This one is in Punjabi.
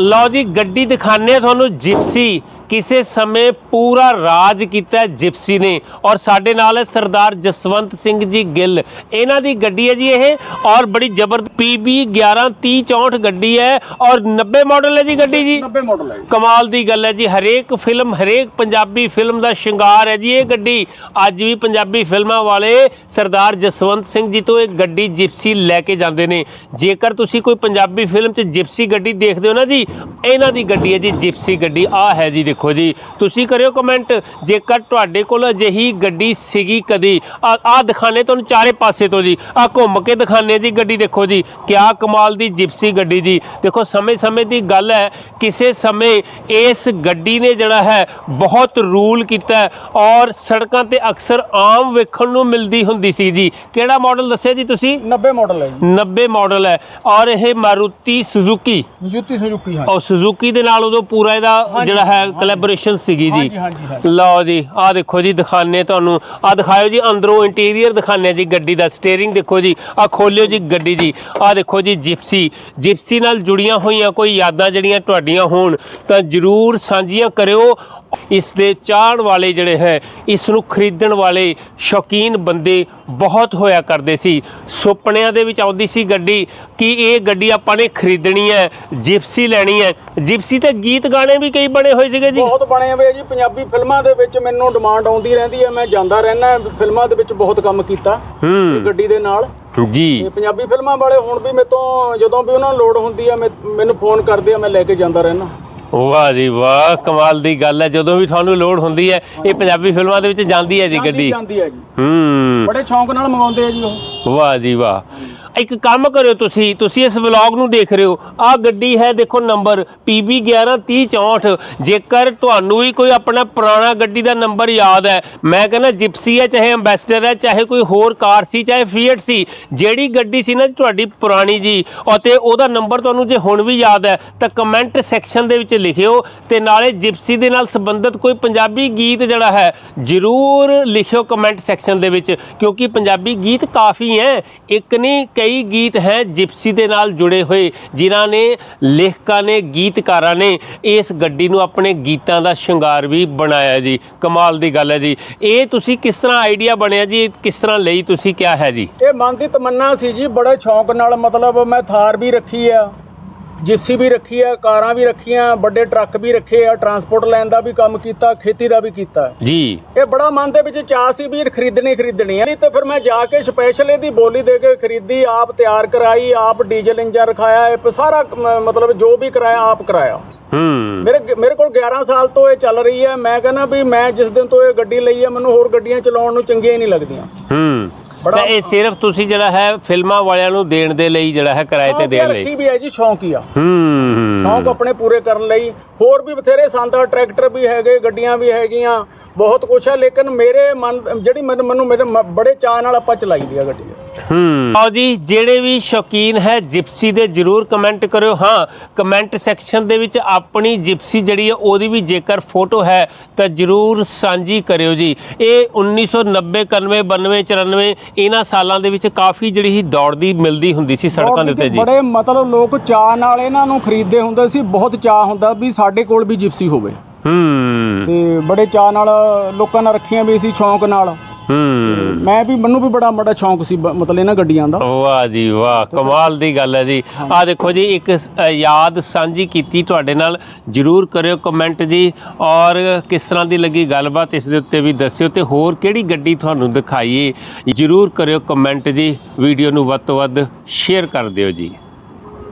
ਲਓ ਜੀ ਗੱਡੀ ਦਿਖਾਣੇ ਆ ਤੁਹਾਨੂੰ ਜਿਪਸੀ ਕਿਸੇ ਸਮੇਂ ਪੂਰਾ ਰਾਜ ਕੀਤਾ ਜਿਪਸੀ ਨੇ। ਔਰ ਸਾਡੇ ਨਾਲ ਹੈ ਸਰਦਾਰ ਜਸਵੰਤ ਸਿੰਘ ਜੀ ਗਿੱਲ। ਇਹਨਾਂ ਦੀ ਗੱਡੀ ਹੈ ਜੀ ਇਹ। ਔਰ ਬੜੀ ਜ਼ਬਰਦਸਤ PB 113064 ਗੱਡੀ ਹੈ। ਔਰ 90 ਮਾਡਲ ਹੈ ਜੀ ਗੱਡੀ ਜੀ। 90 ਮਾਡਲ ਹੈ ਕਮਾਲ ਦੀ ਗੱਲ ਹੈ ਜੀ। ਹਰੇਕ ਫਿਲਮ ਹਰੇਕ ਪੰਜਾਬੀ ਫਿਲਮ ਦਾ ਸ਼ਿੰਗਾਰ ਹੈ ਜੀ ਇਹ ਗੱਡੀ। ਅੱਜ ਵੀ ਪੰਜਾਬੀ ਫਿਲਮਾਂ ਵਾਲੇ ਸਰਦਾਰ ਜਸਵੰਤ ਸਿੰਘ ਜੀ ਤੋਂ ਇਹ ਗੱਡੀ ਜਿਪਸੀ ਲੈ ਕੇ ਜਾਂਦੇ ਨੇ। ਜੇਕਰ ਤੁਸੀਂ ਕੋਈ ਪੰਜਾਬੀ ਫਿਲਮ 'ਚ ਜਿਪਸੀ ਗੱਡੀ ਦੇਖਦੇ ਹੋ ਨਾ ਜੀ ਇਹਨਾਂ ਦੀ ਗੱਡੀ ਹੈ ਜੀ ਜਿਪਸੀ ਗੱਡੀ। ਆ ਹੈ ਜੀ ਦੇਖੋ। ਜੀ। ਤੁਸੀਂ ਕਰਿਓ ਕਮੈਂਟ ਜੇਕਰ ਤੁਹਾਡੇ ਕੋਲ ਅਜਿਹੀ ਗੱਡੀ ਸੀਗੀ ਕਦੀ ਆ ਦਿਖਾਣੇ ਤੁਹਾਨੂੰ ਚਾਰੇ ਪਾਸੇ ਤੋਂ ਜੀ। ਆ ਘੁੰਮ ਕੇ ਦਿਖਾਣੇ ਜੀ ਗੱਡੀ ਦੇਖੋ ਜੀ। ਕਿਆ ਕਮਾਲ ਦੀ ਜਿਪਸੀ ਗੱਡੀ ਜੀ। ਦੇਖੋ ਸਮੇਂ ਸਮੇਂ ਦੀ ਗੱਲ ਹੈ ਕਿਸੇ ਸਮੇਂ ਇਸ ਗੱਡੀ ਨੇ ਜਿਹੜਾ ਹੈ ਬਹੁਤ ਰੂਲ ਕੀਤਾ ਔਰ ਸੜਕਾਂ ਤੇ ਅਕਸਰ ਆਮ ਵੇਖਣ ਨੂੰ ਮਿਲਦੀ ਹੁੰਦੀ ਸੀ ਜੀ। ਕਿਹੜਾ ਮਾਡਲ ਦੱਸਿਆ ਜੀ ਤੁਸੀਂ? 90 ਮਾਡਲ ਹੈ ਜੀ। 90 ਮਾਡਲ ਹੈ। ਔਰ ਇਹ ਮਾਰੂਤੀ ਸੁਜ਼ੂਕੀ ਜੁੱਤੀ ਸੁਜ਼ੂਕੀ ਹਾਂ ਔਰ ਸੁਜ਼ੂਕੀ ਦੇ ਨਾਲ ਉਦੋਂ ਪੂਰਾ ਇਹਦਾ ਜਿਹੜਾ ਹੈ। ਕੋਲੈਬੋਰੇਸ਼ਨ ਸੀਗੀ ਜੀ। ਲਓ ਜੀ ਆਹ ਦੇਖੋ ਜੀ ਦਿਖਾਣੇ ਤੁਹਾਨੂੰ। ਆਹ ਦਿਖਾਇਓ ਜੀ ਅੰਦਰੋਂ ਇੰਟੀਰੀਅਰ ਦਿਖਾਣੇ ਜੀ ਗੱਡੀ ਦਾ। ਸਟੀਅਰਿੰਗ ਦੇਖੋ ਜੀ ਆਹ ਖੋਲਿਓ ਜੀ ਗੱਡੀ ਜੀ। ਆਹ ਦੇਖੋ ਜੀ ਜਿਪਸੀ ਜਿਪਸੀ ਨਾਲ ਜੁੜੀਆਂ ਹੋਈਆਂ ਕੋਈ ਯਾਦਾਂ ਜਿਹੜੀਆਂ ਤੁਹਾਡੀਆਂ ਹੋਣ ਤਾਂ ਜਰੂਰ ਸਾਂਝੀਆਂ ਕਰਿਓ। ਇਸ ਦੇ ਚਾਹਣ ਵਾਲੇ ਜਿਹੜੇ ਹੈ ਇਸ ਨੂੰ ਖਰੀਦਣ ਵਾਲੇ ਸ਼ੌਕੀਨ ਬੰਦੇ ਬਹੁਤ ਹੋਇਆ ਕਰਦੇ ਸੀ। ਸੁਪਨਿਆਂ ਦੇ ਵਿੱਚ ਆਉਂਦੀ ਸੀ ਗੱਡੀ ਕਿ ਇਹ ਗੱਡੀ ਆਪਾਂ ਨੇ ਖਰੀਦਣੀ ਹੈ ਜਿਪਸੀ ਲੈਣੀ ਹੈ। ਜਿਪਸੀ ਤੇ ਗੀਤ ਗਾਣੇ ਵੀ ਕਈ ਬਣੇ ਹੋਏ ਸੀਗੇ ਜੀ। ਬਹੁਤ ਬਣੇ ਹੋਏ ਜੀ। ਪੰਜਾਬੀ ਫਿਲਮਾਂ ਦੇ ਵਿੱਚ ਮੈਨੂੰ ਡਿਮਾਂਡ ਆਉਂਦੀ ਰਹਿੰਦੀ ਹੈ। ਮੈਂ ਜਾਂਦਾ ਰਹਿਣਾ ਫਿਲਮਾਂ ਦੇ ਵਿੱਚ ਬਹੁਤ ਕੰਮ ਕੀਤਾ ਗੱਡੀ ਦੇ ਨਾਲ। ਜੀ। ਪੰਜਾਬੀ ਫਿਲਮਾਂ ਵਾਲੇ ਹੁਣ ਵੀ ਮੇਰੇ ਤੋਂ ਜਦੋਂ ਵੀ ਉਹਨਾਂ ਨੂੰ ਲੋੜ ਹੁੰਦੀ ਹੈ ਮੈਂ- ਮੈਨੂੰ ਫੋਨ ਕਰਦੇ ਆ ਮੈਂ ਲੈ ਕੇ ਜਾਂਦਾ ਰਹਿਣਾ ਵਾਹ ਜੀ ਵਾਹ ਕਮਾਲ ਦੀ ਗੱਲ ਹੈ ਜਦੋਂ ਵੀ ਤੁਹਾਨੂੰ ਲੋੜ ਹੁੰਦੀ ਹੈ ਇਹ ਪੰਜਾਬੀ ਫਿਲਮਾਂ ਦੇ ਵਿੱਚ ਜਾਂਦੀ ਹੈ ਜੀ ਗੱਡੀ। ਜਾਂਦੀ ਹੈ ਜੀ। ਹੂੰ। ਬੜੇ ਸ਼ੌਂਕ ਨਾਲ ਮੰਗਾਉਂਦੇ ਆ ਜੀ ਉਹ। ਵਾਹ ਜੀ ਵਾਹ। ਇੱਕ ਕੰਮ ਕਰਿਓ ਤੁਸੀਂ ਤੁਸੀਂ ਇਸ ਵਲੌਗ ਨੂੰ ਦੇਖ ਰਹੇ ਹੋ। ਆਹ ਗੱਡੀ ਹੈ, ਦੇਖੋ ਨੰਬਰ PB 113064 ਜੇਕਰ ਤੁਹਾਨੂੰ ਵੀ ਕੋਈ ਆਪਣਾ ਪੁਰਾਣਾ ਗੱਡੀ ਦਾ ਨੰਬਰ ਯਾਦ ਹੈ, ਮੈਂ ਕਹਿੰਦਾ ਜਿਪਸੀ ਹੈ, ਚਾਹੇ ਐਂਬੈਸਡਰ ਹੈ, ਚਾਹੇ ਕੋਈ ਹੋਰ ਕਾਰ ਸੀ, ਚਾਹੇ ਫੀਟ ਸੀ, ਜਿਹੜੀ ਗੱਡੀ ਸੀ ਨਾ ਤੁਹਾਡੀ ਪੁਰਾਣੀ ਜੀ, ਅਤੇ ਉਹਦਾ ਨੰਬਰ ਤੁਹਾਨੂੰ ਜੇ ਹੁਣ ਵੀ ਯਾਦ ਹੈ, ਤਾਂ ਕਮੈਂਟ ਸੈਕਸ਼ਨ ਦੇ ਵਿੱਚ ਲਿਖਿਓ, ਤੇ ਨਾਲੇ ਜਿਪਸੀ ਦੇ ਨਾਲ ਸੰਬੰਧਿਤ ਕੋਈ ਪੰਜਾਬੀ ਗੀਤ ਜਿਹੜਾ ਹੈ, ਜਰੂਰ ਲਿਖਿਓ ਕਮੈਂਟ ਸੈਕਸ਼ਨ ਦੇ ਵਿੱਚ, ਕਿਉਂਕਿ ਪੰਜਾਬੀ ਗੀਤ ਕਾਫੀ ਹੈ। ਇੱਕ ਨਹੀਂ, ਕਈ ਗੀਤ ਹੈ ਜਿਪਸੀ ਦੇ ਨਾਲ ਜੁੜੇ ਹੋਏ, ਜਿਨ੍ਹਾਂ ਨੇ ਲੇਖਕਾਂ ਨੇ, ਗੀਤਕਾਰਾਂ ਨੇ ਇਸ ਗੱਡੀ ਨੂੰ ਆਪਣੇ ਗੀਤਾਂ ਦਾ ਸ਼ਿੰਗਾਰ ਵੀ ਬਣਾਇਆ ਜੀ। ਕਮਾਲ ਦੀ ਗੱਲ ਹੈ ਜੀ। ਇਹ ਤੁਸੀਂ ਕਿਸ ਤਰ੍ਹਾਂ ਆਈਡੀਆ ਬਣਿਆ ਜੀ? ਕਿਸ ਤਰ੍ਹਾਂ ਲਈ ਤੁਸੀਂ? ਕਿਹਾ ਹੈ ਜੀ? ਇਹ ਮਨ ਦੀ ਤਮੰਨਾ ਸੀ ਜੀ, ਬੜੇ ਸ਼ੌਂਕ ਨਾਲ ਮਤਲਬ ਮੈਂ ਥਾਰ ਵੀ ਰੱਖੀ ਆ। ਜਿਪਸੀ ਵੀ ਰੱਖੀ ਆ ਕਾਰਾਂ ਵੀ ਰੱਖੀਆਂ ਵੱਡੇ ਟਰੱਕ ਵੀ ਰੱਖੇ ਆ ਟਰਾਂਸਪੋਰਟ ਲਾਈਨ ਦਾ ਵੀ ਕੰਮ ਕੀਤਾ ਖੇਤੀ ਦਾ ਵੀ ਕੀਤਾ। ਜੀ। ਇਹ ਬੜਾ ਮਨ ਦੇ ਵਿੱਚ ਚਾਹ ਸੀ ਵੀ ਖਰੀਦਣੀ ਖਰੀਦਣੀ ਨਹੀਂ ਤੇ ਫਿਰ ਮੈਂ ਜਾ ਕੇ ਸਪੈਸ਼ਲ ਇਹਦੀ ਬੋਲੀ ਦੇ ਕੇ ਖਰੀਦੀ ਆਪ ਤਿਆਰ ਕਰਾਈ ਆਪ ਡੀਜ਼ਲ ਇੰਜਨ ਰਖਾਇਆ ਇਹ ਸਾਰਾ ਮਤਲਬ ਜੋ ਵੀ ਕਰਾਇਆ ਆਪ ਕਰਾਇਆ। ਹੂੰ। ਮੇਰੇ ਮੇਰੇ ਕੋਲ 11 ਸਾਲ ਤੋਂ ਇਹ ਚੱਲ ਰਹੀ ਹੈ ਮੈਂ ਕਹਿੰਦਾ ਵੀ ਮੈਂ ਜਿਸ ਦਿਨ ਤੋਂ ਇਹ ਗੱਡੀ ਲਈ ਹੈ ਮੈਨੂੰ ਹੋਰ ਗੱਡੀਆਂ ਚਲਾਉਣ ਨੂੰ ਚੰਗੀਆਂ ਹੀ ਨਹੀਂ ਲੱਗਦੀਆਂ। ਹੂੰ। ਤਾਂ ਇਹ ਸਿਰਫ ਤੁਸੀਂ ਜਿਹੜਾ ਹੈ ਫਿਲਮਾਂ ਵਾਲਿਆਂ ਨੂੰ ਦੇਣ ਦੇ ਲਈ ਜਿਹੜਾ ਹੈ ਕਿਰਾਏ ਤੇ ਦੇਣ ਲਈ। ਰੱਖੀ ਵੀ ਹੈ ਜੀ ਸ਼ੌਂਕ ਹੀ ਆ। ਹੂੰ। ਸ਼ੌਂਕ ਆਪਣੇ ਪੂਰੇ ਕਰਨ ਲਈ। ਹੋਰ ਵੀ ਬਥੇਰੇ ਸੰਦਾ ਟਰੈਕਟਰ ਵੀ ਹੈਗੇ ਗੱਡੀਆਂ ਵੀ ਹੈਗੀਆਂ ਬਹੁਤ ਕੁਛ ਹੈ ਲੇਕਿਨ ਮੇਰੇ ਮਨ ਜਿਹੜੀ ਮੈਨੂੰ ਮੇਰੇ ਬੜੇ ਚਾਅ ਨਾਲ ਆਪਾਂ ਚਲਾਈ ਦੀ ਆ ਗੱਡੀ। ਹੂੰ। ਆਓ ਜੀ ਜਿਹੜੇ ਵੀ ਸ਼ੌਕੀਨ ਹੈ ਜਿਪਸੀ ਦੇ ਜਰੂਰ ਕਮੈਂਟ ਕਰਿਓ। ਹਾਂ ਕਮੈਂਟ ਸੈਕਸ਼ਨ ਦੇ ਵਿੱਚ ਆਪਣੀ ਜਿਪਸੀ ਜਿਹੜੀ ਹੈ ਉਹਦੀ ਵੀ ਜੇਕਰ ਫੋਟੋ ਹੈ ਤਾਂ ਜਰੂਰ ਸਾਂਝੀ ਕਰਿਓ ਜੀ। ਇਹ 1990 91 92 94 ਇਹਨਾਂ ਸਾਲਾਂ ਦੇ ਵਿੱਚ ਕਾਫੀ ਜਿਹੜੀ ਹੀ ਦੌੜਦੀ ਮਿਲਦੀ ਹੁੰਦੀ ਸੀ ਸੜਕਾਂ ਦੇ ਉੱਤੇ ਜੀ। ਬੜੇ ਮਤਲਬ ਲੋਕ ਚਾਅ ਨਾਲ ਇਹਨਾਂ ਨੂੰ ਖਰੀਦਦੇ ਹੁੰਦੇ ਸੀ ਬਹੁਤ ਚਾਅ ਹੁੰਦਾ ਵੀ ਸਾਡੇ ਕੋਲ ਵੀ ਜਿਪਸੀ ਹੋਵੇ। ਹੂੰ। ਤੇ ਬੜੇ ਚਾਅ ਨਾਲ ਲੋਕਾਂ ਨਾਲ ਰੱਖੀਆਂ ਵੀ ਸੀ ਸ਼ੌਂਕ ਨਾਲ। ਹੂੰ। ਮੈਂ ਵੀ ਮੈਨੂੰ ਵੀ ਬੜਾ ਬੜਾ ਸ਼ੌਂਕ ਸੀ ਬ- ਮਤਲਬ ਇਹਨਾਂ ਗੱਡੀਆਂ ਦਾ। ਵਾਹ ਜੀ ਵਾਹ ਕਮਾਲ ਦੀ ਗੱਲ ਹੈ ਜੀ। ਆ ਦੇਖੋ ਜੀ ਇੱਕ ਸ- ਅ, ਯਾਦ ਸਾਂਝੀ ਕੀਤੀ ਤੁਹਾਡੇ ਨਾਲ ਜਰੂਰ ਕਰਿਓ ਕਮੈਂਟ ਜੀ। ਔਰ ਕਿਸ ਤਰ੍ਹਾਂ ਦੀ ਲੱਗੀ ਗੱਲਬਾਤ ਇਸ ਦੇ ਉੱਤੇ ਵੀ ਦੱਸਿਓ ਤੇ ਹੋਰ ਕਿਹੜੀ ਗੱਡੀ ਤੁਹਾਨੂੰ ਦਿਖਾਈਏ ਜਰੂਰ ਕਰਿਓ ਕਮੈਂਟ ਜੀ। ਵੀਡੀਓ ਨੂੰ ਵੱਧ ਤੋਂ ਵੱਧ ਸ਼ੇਅਰ ਕਰ ਦਿਓ ਜੀ।